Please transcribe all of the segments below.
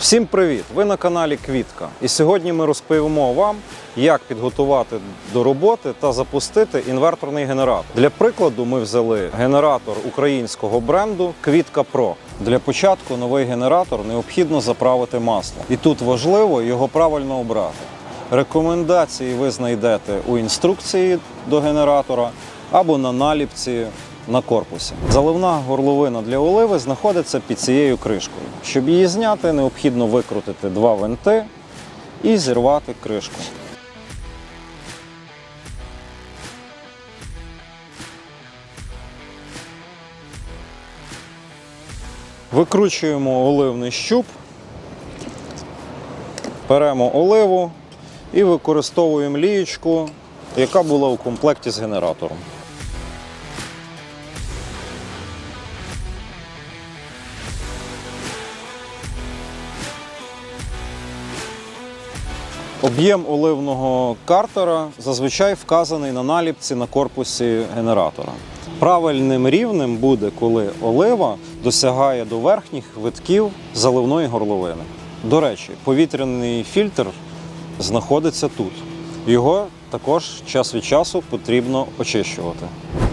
Всім привіт! Ви на каналі Квітка. І сьогодні ми розповімо вам, як підготувати до роботи та запустити інверторний генератор. Для прикладу, ми взяли генератор українського бренду Квітка Pro. Для початку новий генератор необхідно заправити масло. І тут важливо його правильно обрати. Рекомендації ви знайдете у інструкції до генератора або на наліпці на корпусі. Заливна горловина для оливи знаходиться під цією кришкою. Щоб її зняти, необхідно викрутити два винти і зірвати кришку. Викручуємо оливний щуп, беремо оливу і використовуємо лієчку, яка була у комплекті з генератором. Об'єм оливного картера зазвичай вказаний на наліпці на корпусі генератора. Правильним рівнем буде, коли олива досягає до верхніх витків заливної горловини. До речі, повітряний фільтр знаходиться тут. Його також час від часу потрібно очищувати.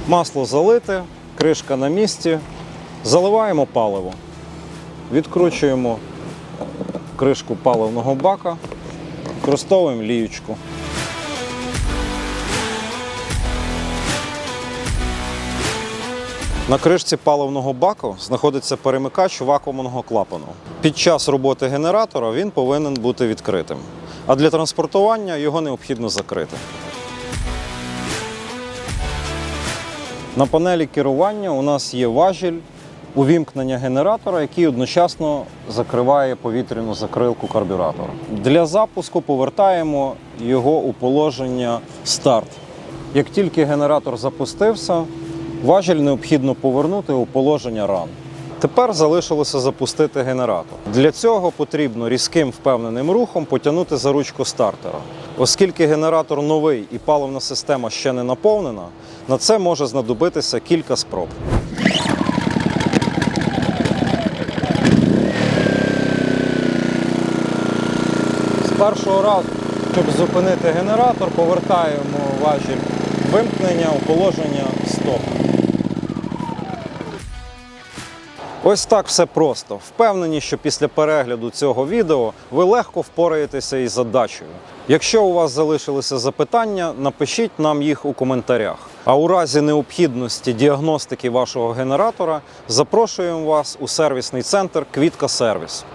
Масло залите, кришка на місці. Заливаємо паливо. Відкручуємо кришку паливного бака. Використовуємо ліючку. На кришці паливного баку знаходиться перемикач вакуумного клапану. Під час роботи генератора він повинен бути відкритим, а для транспортування його необхідно закрити. На панелі керування у нас є важіль увімкнення генератора, який одночасно закриває повітряну закрилку карбюратора. Для запуску повертаємо його у положення старт. Як тільки генератор запустився, важіль необхідно повернути у положення ран. Тепер залишилося запустити генератор. Для цього потрібно різким впевненим рухом потягнути за ручку стартера. Оскільки генератор новий і паливна система ще не наповнена, на це може знадобитися кілька спроб. Першого разу, щоб зупинити генератор, повертаємо важіль вимкнення у положення стоп. Ось так все просто. Впевнені, що після перегляду цього відео ви легко впораєтеся із задачею. Якщо у вас залишилися запитання, напишіть нам їх у коментарях. А у разі необхідності діагностики вашого генератора запрошуємо вас у сервісний центр Квітка Сервіс.